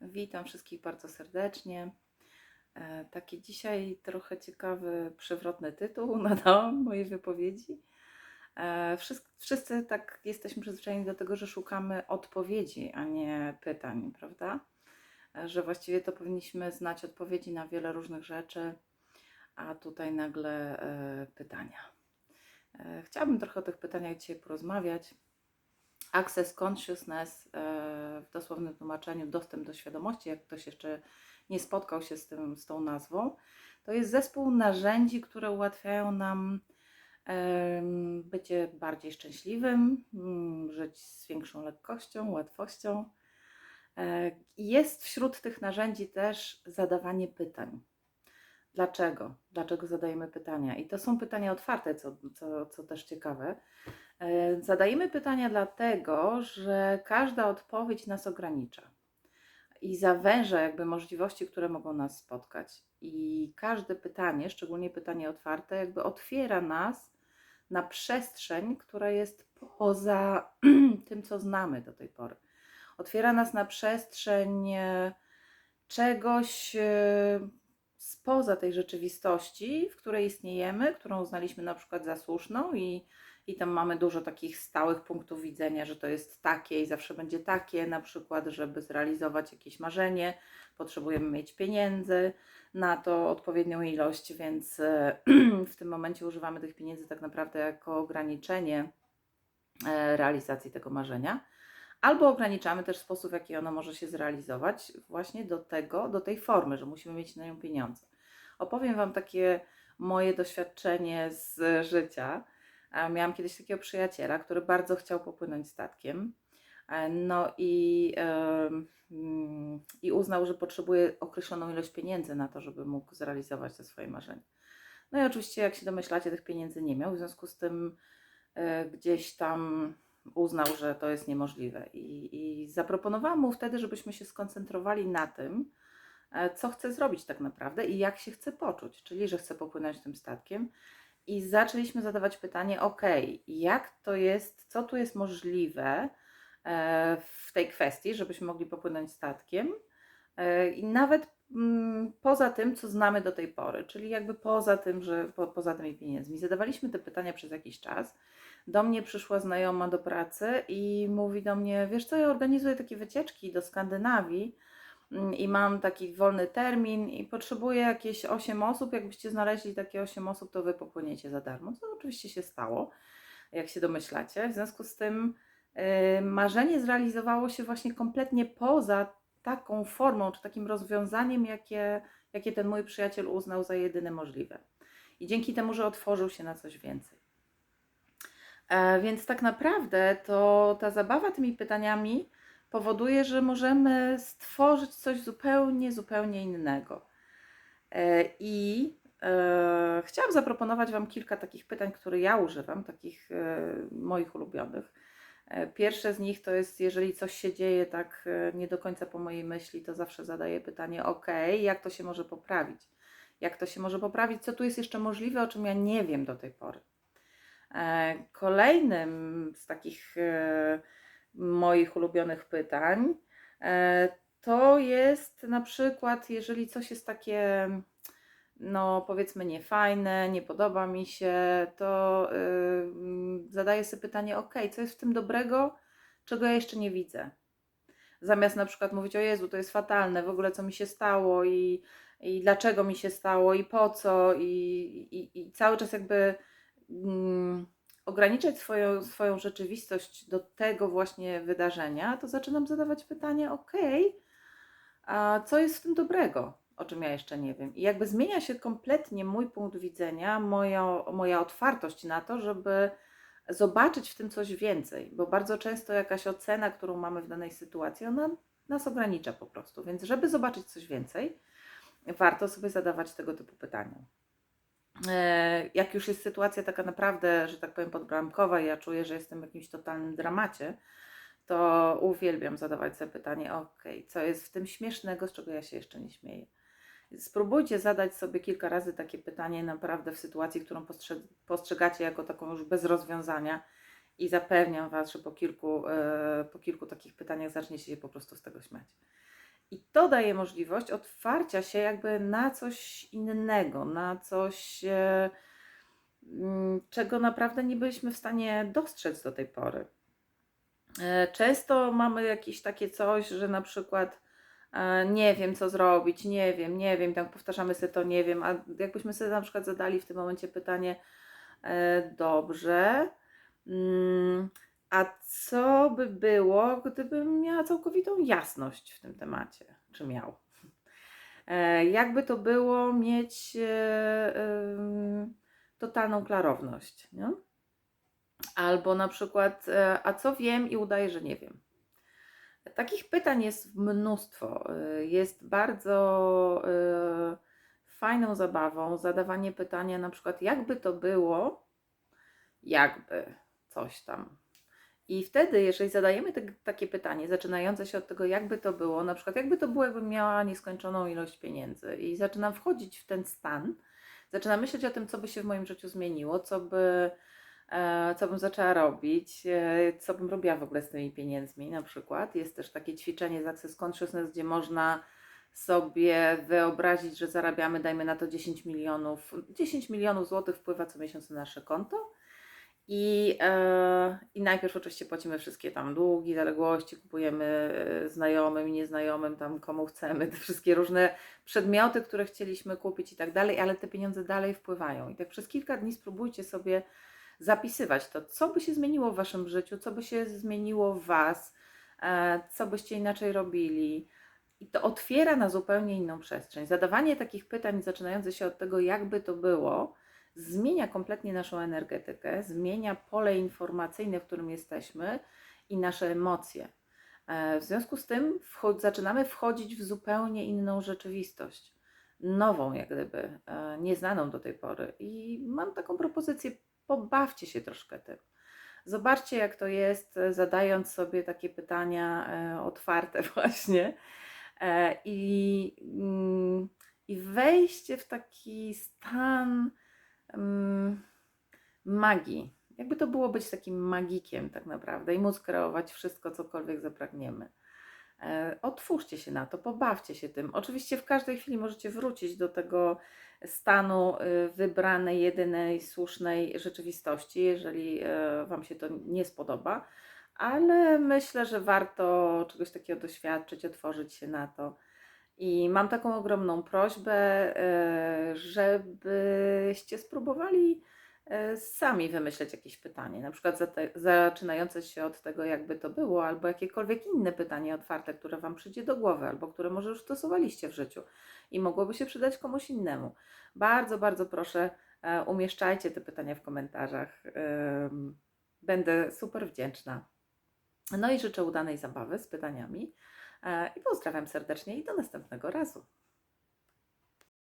Witam wszystkich bardzo serdecznie. E, Taki dzisiaj trochę ciekawy, przewrotny tytuł nadałam mojej wypowiedzi. E, Wszyscy, tak jesteśmy przyzwyczajeni do tego, że szukamy odpowiedzi, a nie pytań, prawda? E, Że właściwie to powinniśmy znać odpowiedzi na wiele różnych rzeczy, a tutaj nagle pytania. Chciałabym trochę o tych pytaniach dzisiaj porozmawiać. Access Consciousness e, w dosłownym tłumaczeniu dostęp do świadomości, jak ktoś jeszcze nie spotkał się z, tym, z tą nazwą, to jest zespół narzędzi, które ułatwiają nam bycie bardziej szczęśliwym, mm, żyć z większą lekkością, łatwością. E, Jest wśród tych narzędzi też zadawanie pytań. Dlaczego? Dlaczego zadajemy pytania? I to są pytania otwarte, co, co, co też ciekawe. E, Zadajemy pytania dlatego, że każda odpowiedź nas ogranicza i zawęża jakby możliwości, które mogą nas spotkać. I każde pytanie, szczególnie pytanie otwarte, jakby otwiera nas na przestrzeń, która jest poza tym, co znamy do tej pory. Otwiera nas na przestrzeń e, czegoś e, spoza tej rzeczywistości, w której istniejemy, którą uznaliśmy na przykład za słuszną i, i tam mamy dużo takich stałych punktów widzenia, że to jest takie i zawsze będzie takie, na przykład, żeby zrealizować jakieś marzenie, potrzebujemy mieć pieniędzy na to odpowiednią ilość, więc e, w tym momencie używamy tych pieniędzy tak naprawdę jako ograniczenie e, realizacji tego marzenia. Albo ograniczamy też sposób, w jaki ono może się zrealizować, właśnie do tego, do tej formy, że musimy mieć na nią pieniądze. Opowiem Wam takie moje doświadczenie z życia. Miałam kiedyś takiego przyjaciela, który bardzo chciał popłynąć statkiem. E, No i, mm, i uznał, że potrzebuje określoną ilość pieniędzy na to, żeby mógł zrealizować te swoje marzenia. No i oczywiście, jak się domyślacie, tych pieniędzy nie miał, w związku z tym e, gdzieś tam uznał, że to jest niemożliwe. I, I zaproponowałam mu wtedy, żebyśmy się skoncentrowali na tym, e, co chce zrobić tak naprawdę i jak się chce poczuć, czyli że chce popłynąć tym statkiem. I zaczęliśmy zadawać pytanie: OK, jak to jest, co tu jest możliwe e, w tej kwestii, żebyśmy mogli popłynąć statkiem, e, i nawet mm, poza tym, co znamy do tej pory, czyli jakby poza tym, że po, poza tymi pieniędzmi. Zadawaliśmy te pytania przez jakiś czas. Do mnie przyszła znajoma do pracy i mówi do mnie: Wiesz co, ja organizuję takie wycieczki do Skandynawii i mam taki wolny termin i potrzebuję jakieś 8 osób. Jakbyście znaleźli takie 8 osób, to wy popłyniecie za darmo. Co oczywiście się stało, jak się domyślacie. W związku z tym yy, marzenie zrealizowało się właśnie kompletnie poza taką formą czy takim rozwiązaniem, jakie, jakie ten mój przyjaciel uznał za jedyne możliwe. I dzięki temu, że otworzył się na coś więcej. E, więc tak naprawdę to ta zabawa tymi pytaniami powoduje, że możemy stworzyć coś zupełnie, zupełnie innego. E, I e, chciałam zaproponować Wam kilka takich pytań, które ja używam, takich e, moich ulubionych. Pierwsze z nich to jest, jeżeli coś się dzieje tak nie do końca po mojej myśli, to zawsze zadaję pytanie: OK, jak to się może poprawić? Jak to się może poprawić? Co tu jest jeszcze możliwe, o czym ja nie wiem do tej pory? Kolejnym z takich moich ulubionych pytań e, to jest na przykład, jeżeli coś jest takie, no powiedzmy, niefajne, nie podoba mi się, to y, mm, zadaję sobie pytanie: OK, co jest w tym dobrego, czego ja jeszcze nie widzę? Zamiast na przykład mówić: O Jezu, to jest fatalne, w ogóle co mi się stało i, i dlaczego mi się stało i po co, i, i, i cały czas jakby mm, ograniczać swoją, swoją rzeczywistość do tego właśnie wydarzenia, to zaczynam zadawać pytanie, ok, a co jest w tym dobrego, o czym ja jeszcze nie wiem. I jakby zmienia się kompletnie mój punkt widzenia, moja, moja otwartość na to, żeby zobaczyć w tym coś więcej, bo bardzo często jakaś ocena, którą mamy w danej sytuacji, ona nas ogranicza po prostu. Więc żeby zobaczyć coś więcej, warto sobie zadawać tego typu pytania. E, jak już jest sytuacja taka naprawdę, że tak powiem, podbramkowa ja czuję, że jestem w jakimś totalnym dramacie, to uwielbiam zadawać sobie pytanie, ok, co jest w tym śmiesznego, z czego ja się jeszcze nie śmieję. Spróbujcie zadać sobie kilka razy takie pytanie naprawdę w sytuacji, którą postrze- postrzegacie jako taką już bez rozwiązania i zapewniam Was, że po kilku, e, po kilku takich pytaniach zaczniecie się po prostu z tego śmiać. I to daje możliwość otwarcia się jakby na coś innego, na coś, e, mm, czego naprawdę nie byliśmy w stanie dostrzec do tej pory. E, Często mamy jakieś takie coś, że na przykład e, nie wiem, co zrobić, nie wiem, nie wiem, tak powtarzamy sobie to nie wiem, a jakbyśmy sobie na przykład zadali w tym momencie pytanie, dobrze, mm, a co by było, gdybym miała całkowitą jasność w tym temacie, czy miał? E, Jakby to było mieć e, totalną klarowność, nie? Albo na przykład, e, a co wiem i udaję, że nie wiem. Takich pytań jest mnóstwo. Jest bardzo fajną zabawą zadawanie pytania, na przykład, jakby to było, jakby coś tam. I wtedy, jeżeli zadajemy te, takie pytanie, zaczynające się od tego, jakby to było, na przykład, jakby to było, jakbym miała nieskończoną ilość pieniędzy, i zaczynam wchodzić w ten stan, zaczynam myśleć o tym, co by się w moim życiu zmieniło, co by e, co bym zaczęła robić, e, co bym robiła w ogóle z tymi pieniędzmi na przykład. Jest też takie ćwiczenie z Access Consciousness, gdzie można sobie wyobrazić, że zarabiamy, dajmy na to 10 milionów, 10 milionów złotych wpływa co miesiąc na nasze konto. I, e, I najpierw oczywiście płacimy wszystkie tam długi, zaległości, kupujemy e, znajomym i nieznajomym, tam komu chcemy, te wszystkie różne przedmioty, które chcieliśmy kupić i tak dalej, ale te pieniądze dalej wpływają. I tak przez kilka dni spróbujcie sobie zapisywać to, co by się zmieniło w Waszym życiu, co by się zmieniło w Was, e, co byście inaczej robili. I to otwiera na zupełnie inną przestrzeń. Zadawanie takich pytań, zaczynające się od tego, jakby to było, zmienia kompletnie naszą energetykę, zmienia pole informacyjne, w którym jesteśmy i nasze emocje. E, W związku z tym wchod- zaczynamy wchodzić w zupełnie inną rzeczywistość, nową, jak gdyby, e, nieznaną do tej pory. I mam taką propozycję: pobawcie się troszkę tym. Zobaczcie, jak to jest, e, zadając sobie takie pytania otwarte, właśnie. I, mm, I wejście w taki stan magii. Jakby to było być takim magikiem, tak naprawdę, i móc kreować wszystko, cokolwiek zapragniemy. E, Otwórzcie się na to, pobawcie się tym. Oczywiście w każdej chwili możecie wrócić do tego stanu y, wybranej, jedynej, słusznej rzeczywistości, jeżeli e, Wam się to nie spodoba, ale myślę, że warto czegoś takiego doświadczyć, otworzyć się na to. I mam taką ogromną prośbę, e, żebyście spróbowali e, sami wymyśleć jakieś pytanie, na przykład zaczynające się od tego, jakby to było, albo jakiekolwiek inne pytanie otwarte, które Wam przyjdzie do głowy, albo które może już stosowaliście w życiu i mogłoby się przydać komuś innemu. Bardzo, bardzo proszę, e, umieszczajcie te pytania w komentarzach. Będę super wdzięczna. No i życzę udanej zabawy z pytaniami. E, I pozdrawiam serdecznie i do następnego razu.